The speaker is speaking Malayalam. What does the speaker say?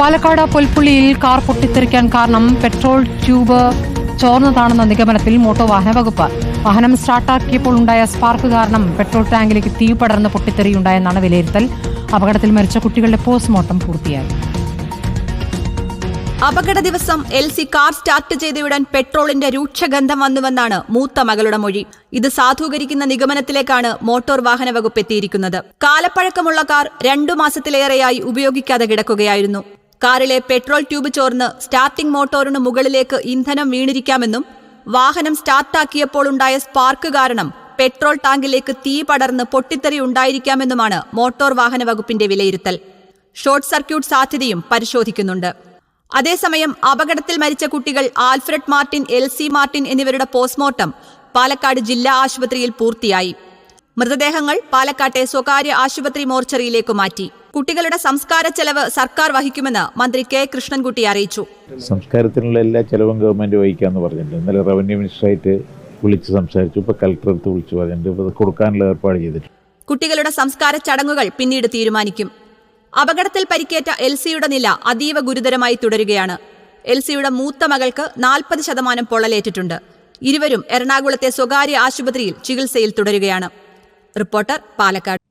പാലക്കാട് പുൽപ്പുള്ളിയിൽ കാർ പൊട്ടിത്തെറിക്കാൻ കാരണം പെട്രോൾ ട്യൂബ് ചോർന്നതാണെന്ന നിഗമനത്തിൽ മോട്ടോർ വാഹന വകുപ്പ്. വാഹനം സ്റ്റാർട്ടാക്കിയപ്പോൾ ഉണ്ടായ സ്പാർക്ക് കാരണം പെട്രോൾ ടാങ്കിലേക്ക് തീ പടർന്ന് പൊട്ടിത്തെറിയുണ്ടായെന്നാണ് വിലയിരുത്തൽ. അപകടത്തിൽ മരിച്ച കുട്ടികളുടെ പോസ്റ്റ്മോർട്ടം പൂർത്തിയായി. അപകട ദിവസം എൽ സി കാർ സ്റ്റാർട്ട് ചെയ്തയുടൻ പെട്രോളിന്റെ രൂക്ഷഗന്ധം വന്നുവെന്നാണ് മൂത്ത മകളുടെ മൊഴി. ഇത് സാധൂകരിക്കുന്ന നിഗമനത്തിലേക്കാണ് മോട്ടോർ വാഹന വകുപ്പ് എത്തിയിരിക്കുന്നത്. കാലപ്പഴക്കമുള്ള കാർ രണ്ടു മാസത്തിലേറെയായി ഉപയോഗിക്കാതെ കിടക്കുകയായിരുന്നു. കാറിലെ പെട്രോൾ ട്യൂബ് ചോർന്ന് സ്റ്റാർട്ടിംഗ് മോട്ടോറിന് മുകളിലേക്ക് ഇന്ധനം വീണിരിക്കാമെന്നും വാഹനം സ്റ്റാർട്ടാക്കിയപ്പോൾ ഉണ്ടായ സ്പാർക്ക് കാരണം പെട്രോൾ ടാങ്കിലേക്ക് തീ പടർന്ന് പൊട്ടിത്തെറി ഉണ്ടായിരിക്കാമെന്നുമാണ് മോട്ടോർ വാഹന വകുപ്പിന്റെ വിലയിരുത്തൽ. ഷോർട്ട് സർക്യൂട്ട് സാധ്യതയും പരിശോധിക്കുന്നുണ്ട്. അതേസമയം അപകടത്തിൽ മരിച്ച കുട്ടികൾ Alfred Martin L C Martin എന്നിവരുടെ പോസ്റ്റ്മോർട്ടം പാലക്കാട് ജില്ലാ ആശുപത്രിയിൽ പൂർത്തിയായി. മൃതദേഹങ്ങൾ പാലക്കാട്ടെ സ്വകാര്യ ആശുപത്രി മോർച്ചറിയിലേക്ക് മാറ്റി. കുട്ടികളുടെ സംസ്കാര ചെലവ് സർക്കാർ വഹിക്കുമെന്ന് മന്ത്രി കെ കൃഷ്ണൻകുട്ടി അറിയിച്ചു. സംസ്കാരത്തിനുള്ള എല്ലാ ചെലവും ഗവൺമെന്റ് വഹിക്കാന്ന് പറഞ്ഞിട്ടുണ്ട്. ഇന്നലെ റവന്യൂ മിനിസ്റ്ററായിട്ട് വിളിച്ച് സംസാരിച്ചു. ഇപ്പൊ കളക്ടർ അടുത്ത് വിളിച്ച് പറഞ്ഞിട്ടുണ്ട്. കൊടുക്കാനുള്ള ഏർപ്പാട് ചെയ്തിട്ടുണ്ട്. കുട്ടികളുടെ സംസ്കാര ചടങ്ങുകൾ പിന്നീട് തീരുമാനിക്കും. അപകടത്തിൽ പരിക്കേറ്റ എൽ സിയുടെ നില അതീവ ഗുരുതരമായി തുടരുകയാണ്. എൽ സിയുടെ മൂത്ത മകൾക്ക് നാൽപ്പത് ശതമാനം പൊള്ളലേറ്റിട്ടുണ്ട്. ഇരുവരും എറണാകുളത്തെ സ്വകാര്യ ആശുപത്രിയിൽ ചികിത്സയിൽ തുടരുകയാണ്. റിപ്പോർട്ടർ പാലക്കാട്.